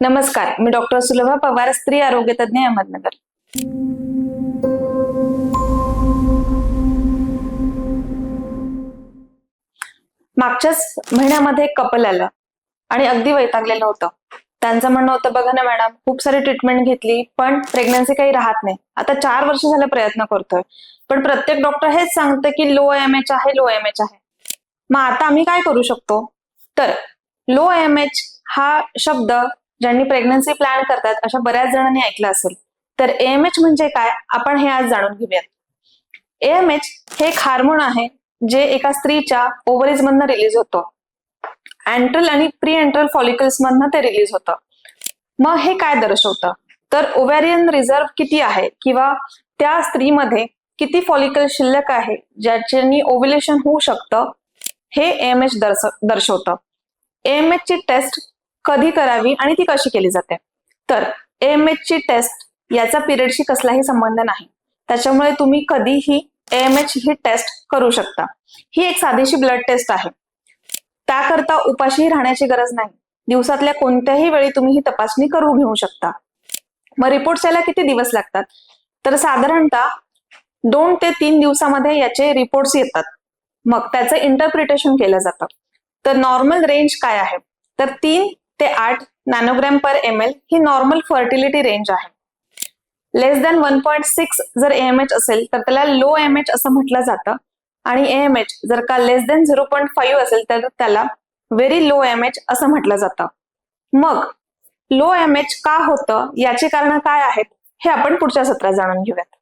नमस्कार मी डॉक्टर सुलभा पवार स्त्री आरोग्य तज्ज्ञ अहमदनगर. मागच्याच महिन्यामध्ये एक कपल आलं आणि अगदी वैतागलेलं होतं. त्यांचं म्हणणं होतं बघा ना मॅडम खूप सारी ट्रीटमेंट घेतली पण प्रेग्नन्सी काही राहत नाही. आता चार वर्ष झालं प्रयत्न करतोय. पण प्रत्येक डॉक्टर हेच सांगतं की लो एम एच आहे लो एम एच आहे. मग आता आम्ही काय करू शकतो? तर लो एम एच हा शब्द ज्यांनी प्रेग्नन्सी प्लॅन करतात अशा बऱ्याच जणांनी ऐकलं असेल. तर एएमएच म्हणजे काय? आपण हे आज जाणून घेऊयात. एएमएच हे एक हार्मोन आहे जे एका स्त्रीच्या ओव्हरीज मधनं रिलीज होतं. अँट्रल आणि प्री एंट्रल फॉलिकल्स मधनं ते रिलीज होतं. मग हे काय दर्शवतं? तर ओव्हॅरियन रिझर्व किती आहे? किंवा त्या स्त्रीमध्ये किती फॉलिकल शिल्लक आहे? ज्याच्यानी ओव्युलेशन होऊ शकतं? हे एम एच दर्शवतं. एम ची टेस्ट कधी करावी आणि ती कशी केली जाते? तर एम एच ची टेस्ट याचा पिरियडशी कसलाही संबंध नाही. त्याच्यामुळे तुम्ही कधीही एम एच ही टेस्ट करू शकता. ही एक साधीशी ब्लड टेस्ट आहे. त्याकरता उपाशी राहण्याची गरज नाही. दिवसातल्या कोणत्याही वेळी तुम्ही ही तपासणी करू घेऊ शकता. मग रिपोर्ट यायला किती दिवस लागतात? तर साधारणतः दोन ते तीन दिवसामध्ये याचे रिपोर्ट्स येतात. मग त्याचं इंटरप्रिटेशन केलं जातं. तर नॉर्मल रेंज काय आहे? तर तीन ते आठ नॅनोग्रॅम पर एम एल ही नॉर्मल फर्टिलिटी रेंज आहे. Less than one point six जर एम एच असेल तर त्याला लो एम एच असं म्हटलं जातं. आणि एम एच जर का less than zero point five असेल तर त्याला व्हेरी लो एम एच असं म्हटलं जातं. मग लो एम एच का होतं? याची कारणं काय आहेत? हे आपण पुढच्या सत्रात जाणून घेऊयात.